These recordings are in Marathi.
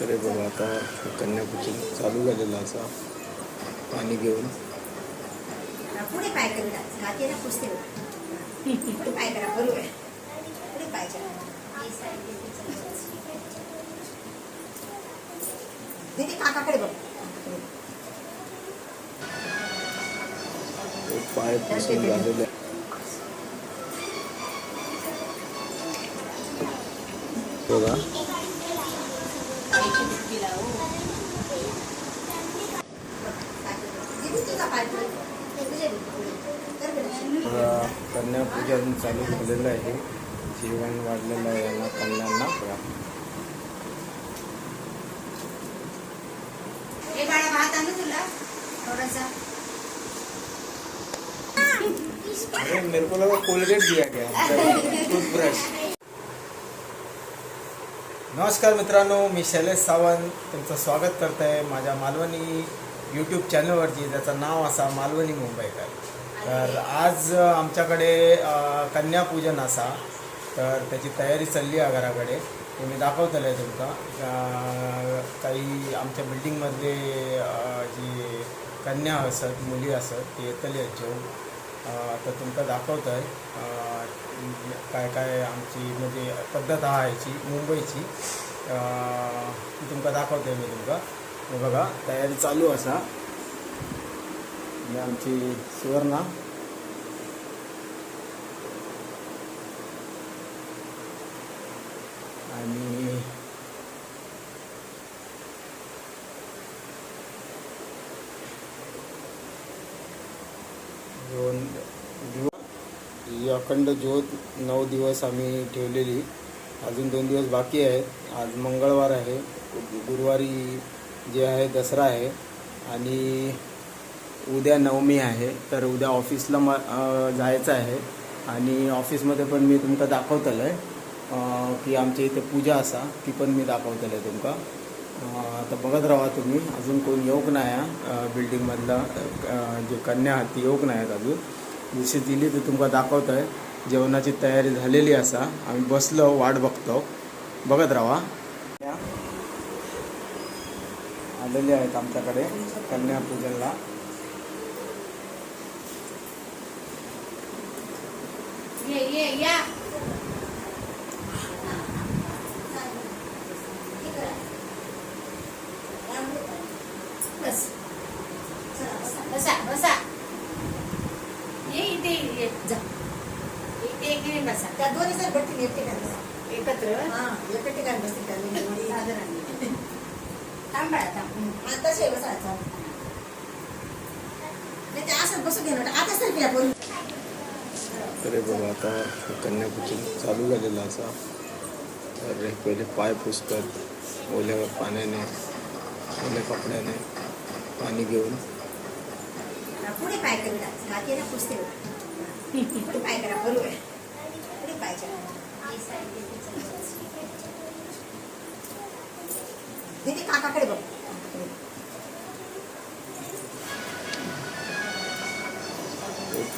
तर हे बघा आता कन्यापूजन चालू झालेलं असा. पाणी घेऊन. पुढे पाय करा पुसते पुढे पाय करा? बरोबर पुढे पाय करा दीदी काकाकडे बघ. एक पाय पुसून झालेले. बघा दीदी तुझा पाय पुढे तुझे पुढे कर बेटा. बघा, कन्यापूजन चालू झालेलं आहे. जेवण वाढलेलं आहे यांना कन्यांना. अरे मेरे को लगा कोलगेट दिया गया. टूथब्रश नमस्कार मित्रांनो मी शैलेश सावंत. तुमचं स्वागत करत आहे माझ्या मालवणी यूट्यूब चॅनलवरती ज्याचं नाव असा मालवणी मुंबईकर. तर आज आमच्याकडे कन्यापूजन असा. तर त्याची तयारी चालली आहे घराकडे. ते मी दाखवतलं आहे तुमका काही आमच्या बिल्डिंगमधले जी कन्या असत मुली असत ते येतली आहेत जेवण तर तुमका दाखवत आहे काय काय आमची म्हणजे पद्धत हा याची मुंबईची. अ, ती तुमका दाखवतोय मी तुमका बघा तयारी चालू असा. ही आमची सुवर्णा. आणि दोन दिवस ही अखंड ज्योत नऊ दिवस आम्ही ठेवलेली. अजून दोन दिवस बाकी आहेत. आज मंगळवार आहे. गुरुवारी जे आहे दसरा आहे. आणि उद्या नवमी आहे तर उद्या ऑफिसला म जायचं आहे. आणि ऑफिसमध्ये पण मी तुमका दाखवतलं आहे की आमच्या इथे पूजा असा ती पण मी दाखवतलं आहे तुमका आता तर बघत राहा तुम्ही अजून कोण येऊक नाही हा बिल्डिंगमधला जे कन्या आहात ती येऊक नाही आहेत अजून. जशी दिली ती तुमका दाखवत आहे जेवणाची तयारी झालेली असा आम्ही बसलो वाट बघतो. बघत राहा. आलेले आहेत आमच्याकडे कन्या पूजनला. ये ये या बस बसा. बसा ये इथे ये जा इथे एक बसा त्या दोन्ही जर बसतील एक ठिकाणी बसा एकत्र हां एका ठिकाणी बसतील त्या दोन्ही थांब थांब आता शे बसायचा नाही ते असंच बसू घे ना आता सर केला अरे तर बघा आता कन्यापूजन चालू झालेलं असा. तर पहिले पाय पुसतात ओल्या पाण्याने ओल्या कपड्याने पाणी घेऊन. काकाकडे बघ.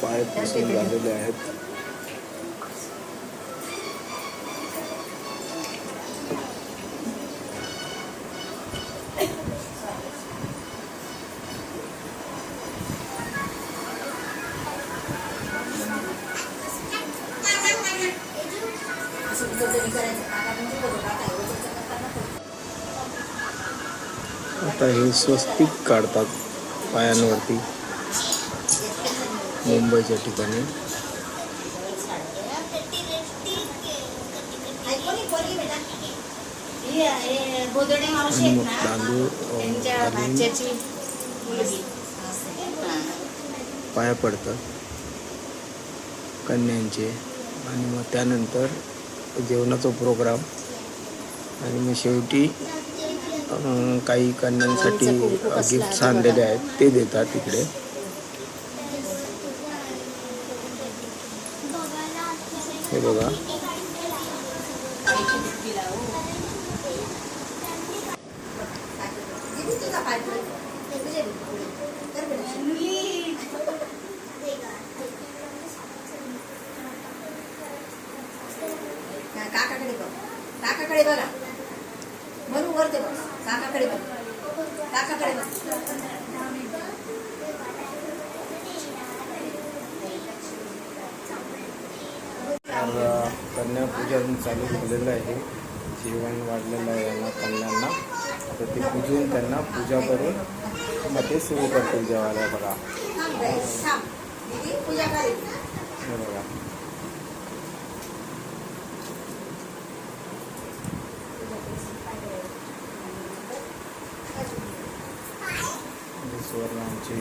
पाय पसंत झालेले आहेत. आता हे स्वस्तिक काढतात पायांवरती मुंबईच्या ठिकाणी आई, कोणी कोणी बेटा ही आहे, गोदडे मावशी आणि आहेत मग ना तांदूळ पाया पडतात. कन्यांचे. आणि मग त्यानंतर जेवणाचा प्रोग्राम आणि मग शेवटी काही कन्यांसाठी गिफ्ट्स आणलेले आहेत ते देतात तिकडे हे बघा. तुझा काकाकडे बघ. काकाकडे बघा. म्हणून वरते बघ. काकाकडे बघ. काकाकडे बघ. तर कन्यापूजन चालू झालेलं आहे. जेवण वाढलेलं आहे यांना कन्यांना. तर ते पूजून त्यांना पूजा करून मग ते सुरू करतील जेवायला बघा. बघा ही सुवर्ण आमची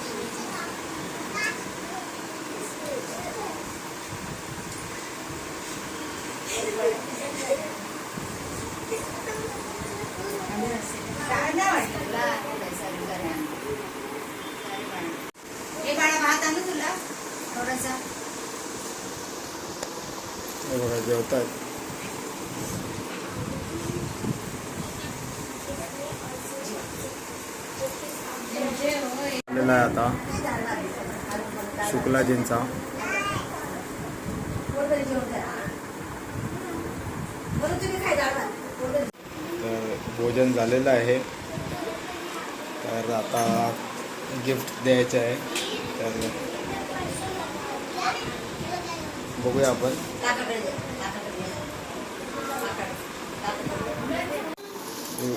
माझा बघा जेवतात आलेला आहे आता शुक्लाजींचा. तर भोजन झालेलं आहे. तर आता गिफ्ट द्यायचं आहे. तर बघूया आपण.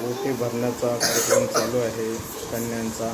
ओटी भरण्याचा कार्यक्रम चालू आहे कन्यांचा.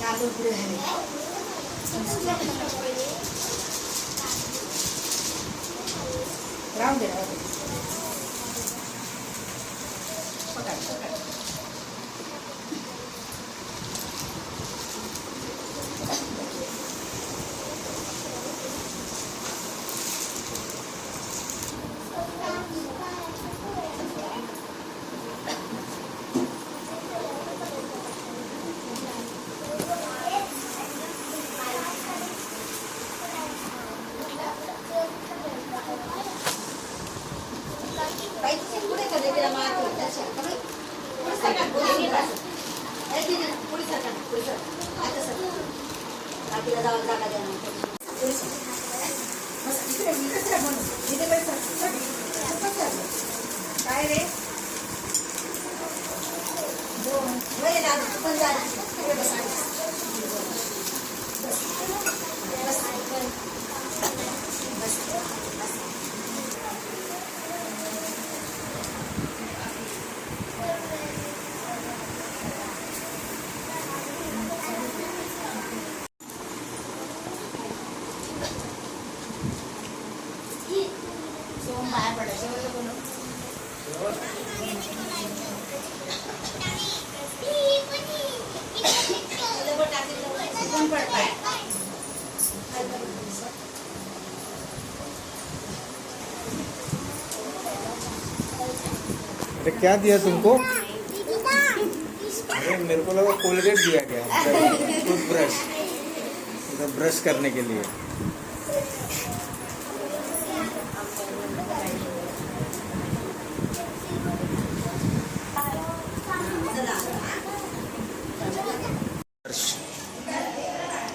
चालू पुढे झाले राहून दे राहून दे पकड, पकड. बाई, तिथे पुढे कर, तिला मारतो. तशा. पुढे. पुढे सरका, पुढे ये बस. ए, दीदी, पुढे सरका, पुढे सरका. आता सरका. काकीला जावं जागा द्या ना. पुढे सरका. बस, इकडे, इकडे सर म्हणून. इथे बस, सर. सर. Sir, sir. काय रे दोन. वय दादा, तू पण जा ना. इकडे बस, आधी. बस. बस, बस. बस. बस. सोहम बाहेर पडा जेवढं बोलू पण पड पाय अरे क्या दिया तुमको? अरे मेरे को लगा कोलगेट दिया गया टूथब्रश मतलब ब्रश करने के लिए।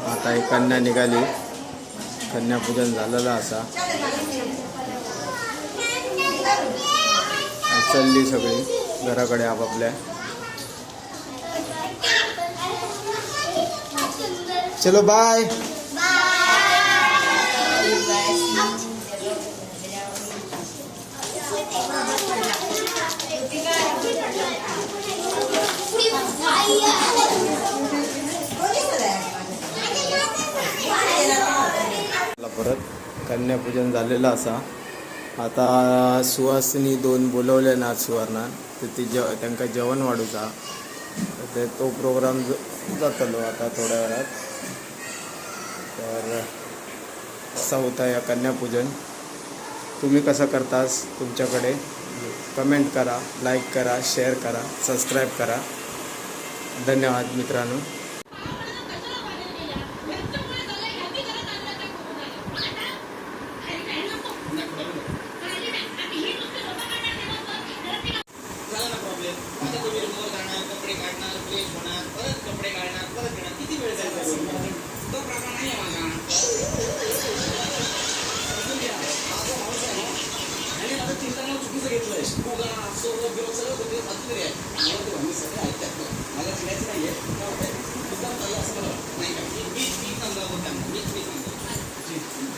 आता एक कन्या निघाली कन्यापूजन झालेलं असा. चालली सगळी घराकडे आपापल्या. चलो बाय. परत कन्यापूजन झालेलं असा. आता सुहासनी दोन बोलवले ना सुवर्णान तर ती जेव त्यांना जेवण वाढूचा. तर ते तो प्रोग्राम जातलो आता थोड्या वेळात. तर असा होता या कन्यापूजन. तुम्ही कसं करतास तुमच्याकडे? कमेंट करा लाईक करा शेअर करा सबस्क्राईब करा. धन्यवाद मित्रांनो. घेतलंय फुगा सर्व सगळं होते अजून आहे. मला ते म्हणून सगळे ऐकतात मला फिरायचं नाहीये असं नाही का मी मी मी सांगा मुद्दाम मी मी सांगा